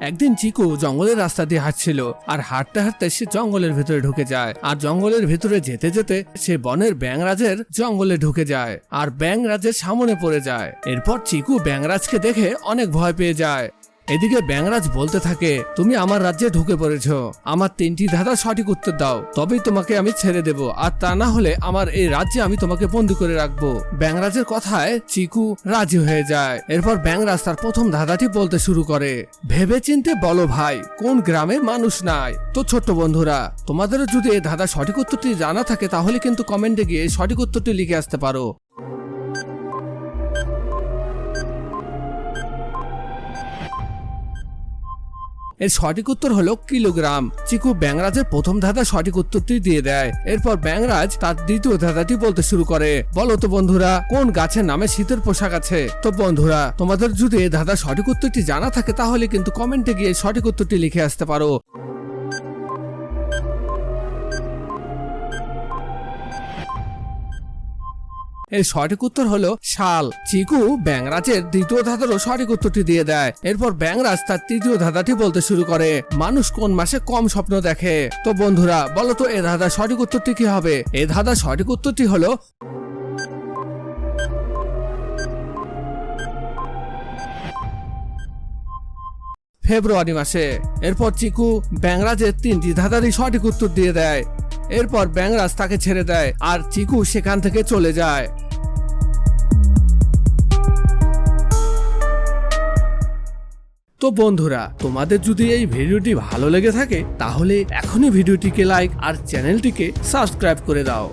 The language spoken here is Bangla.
একদিন চিকু জঙ্গলের রাস্তা দিয়ে হাঁটছিল, আর হাঁটতে হাঁটতে সে জঙ্গলের ভেতরে ঢুকে যায়। আর জঙ্গলের ভেতরে যেতে যেতে সে বনের ব্যাংরাজের জঙ্গলে ঢুকে যায়, আর ব্যাংরাজের সামনে পড়ে যায়। এরপর চিকু ব্যাংরাজকে দেখে অনেক ভয় পেয়ে যায়। এদিকে ব্যাংরাজ বলতে থাকে, তুমি আমার রাজ্যে ঢুকে পড়েছো। আমার তিনটি ধাঁধা সঠিক উত্তর দাও। তবেই তোমাকে আমি ছেড়ে দেব। আর তা না হলে আমার এই রাজ্যে আমি তোমাকে বন্দি করে রাখব। ব্যাংরাজের কথায় চিকু রাজি হয়ে যায়। এরপর ব্যাংরাজ তার প্রথম ধাঁধাটি বলতে শুরু করে। ভেবে চিনতে বলো ভাই, কোন গ্রামে মানুষ নাই? তো ছোট্ট বন্ধুরা তোমাদেরও যদি এই ধাঁধা সঠিক উত্তরটি জানা থাকে, তাহলে কিন্তু কমেন্টে গিয়ে সঠিক উত্তরটি লিখে আসতে পারো। এর সঠিক উত্তর হলো কিলোগ্রাম। চিকু ব্যাংরাজের প্রথম ধাঁধা সঠিক উত্তরটি দিয়ে দেয়। এরপর ব্যাংরাজ তার দ্বিতীয় ধাঁধাটি বলতে শুরু করে। বলো তো বন্ধুরা, কোন গাছের নামে শীতের পোশাক আছে? তো বন্ধুরা, তোমাদের যদি এই ধাঁধা সঠিক উত্তরটি জানা থাকে, তাহলে কিন্তু কমেন্টে গিয়ে সঠিক উত্তরটি লিখে আসতে পারো। এর সঠিক উত্তর হলো শাল। চিকু ব্যাংরাজের দ্বিতীয় ধাঁধারও সঠিক উত্তরটি দিয়ে দেয়। এরপর ব্যাংরাজ তার তৃতীয় ধাঁধাটি বলতে শুরু করে। মানুষ কোন মাসে কম স্বপ্ন দেখে? তো বন্ধুরা, বলো তো এ ধাঁধার সঠিক উত্তরটি কি হবে? এ ধাঁধার সঠিক উত্তরটি হলো ফেব্রুয়ারি মাসে। এরপর চিকু ব্যাংরাজের তিনটি ধাঁধারই সঠিক উত্তর দিয়ে দেয়। এরপর ব্যাংরাজ তাকে ছেড়ে দেয় আর চিকু সেখান থেকে চলে যায়। তো বন্ধুরা, তোমাদের যদি এই ভিডিওটি ভালো লেগে থাকে, তাহলে এখনই ভিডিওটিকে লাইক আর চ্যানেলটিকে সাবস্ক্রাইব করে দাও।